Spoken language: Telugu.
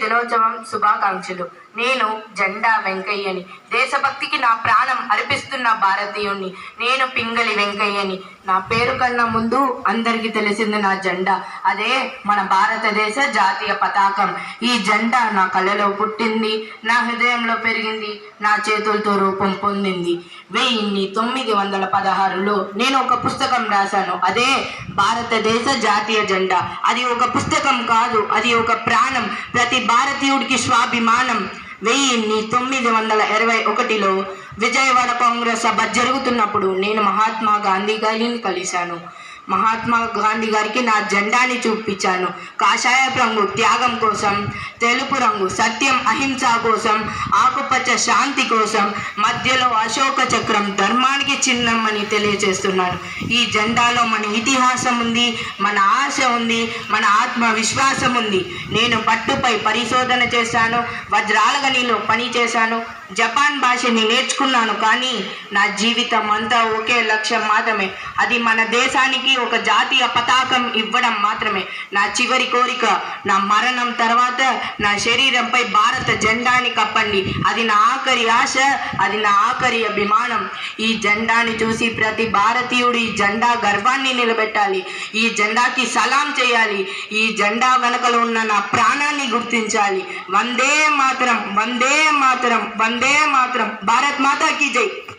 దినోత్సవం శుభాకాంక్షలు. నేను జెండా వెంకయ్యని. దేశభక్తికి నా ప్రాణం అర్పిస్తున్న భారతీయుణ్ణి. నేను పింగళి వెంకయ్యని. నా పేరు కన్నా ముందు అందరికీ తెలిసింది నా జెండా. అదే మన భారతదేశ జాతీయ పతాకం. ఈ జెండా నా కళలో పుట్టింది. నా హృదయంలో పెరిగింది. నా చేతులతో రూపం పొందింది. వెయ్యిన్ని తొమ్మిది వందల పదహారులో నేను ఒక పుస్తకం రాశాను. అదే భారతదేశ జాతీయ జెండా. అది ఒక పుస్తకం కాదు. అది ఒక ప్రాణం. ప్రతి భారతీయుడికి స్వాభిమానం. వెయ్యిన్ని తొమ్మిది వందల ఇరవై ఒకటిలో విజయవాడ కాంగ్రెస్ సభ జరుగుతున్నప్పుడు నేను మహాత్మా గాంధీ గారిని కలిశాను. మహాత్మా గాంధీ గారికి నా జెండాని చూపించాను. కాషాయపు రంగు త్యాగం కోసం తెలుపు రంగు సత్యం అహింస కోసం ఆకుపచ్చ శాంతి కోసం మధ్యలో అశోక చక్రం ధర్మానికి చిహ్నమని తెలియజేస్తున్నాను. ఈ జెండాలో మన ఇతిహాసం ఉంది మన ఆశ ఉంది మన ఆత్మవిశ్వాసం ఉంది. నేను పట్టుపై పరిశోధన చేశాను వజ్రాలగనిలో పని చేశాను. జపాన్ భాషని నేర్చుకున్నాను కానీ నా జీవితం అంతా ఒకే లక్ష్యం మాత్రమే. అది మన దేశానికి ఒక జాతీయ పతాకం ఇవ్వడం మాత్రమే. నా చివరి కోరిక నా మరణం తర్వాత నా శరీరంపై భారత జెండాని కప్పండి. అది నా ఆఖరి ఆశ అది నా ఆఖరి అభిమానం. ఈ జెండాని చూసి ప్రతి భారతీయుడు ఈ జెండా గర్వాన్ని నిలబెట్టాలి. ఈ జెండాకి సలాం చేయాలి. ఈ జెండా వెనకలో ఉన్న నా ప్రాణాన్ని గుర్తించాలి. వందే మాత్రం వందే మాత్రం వందే మాత్రం. భారత్ మాతాకి జై.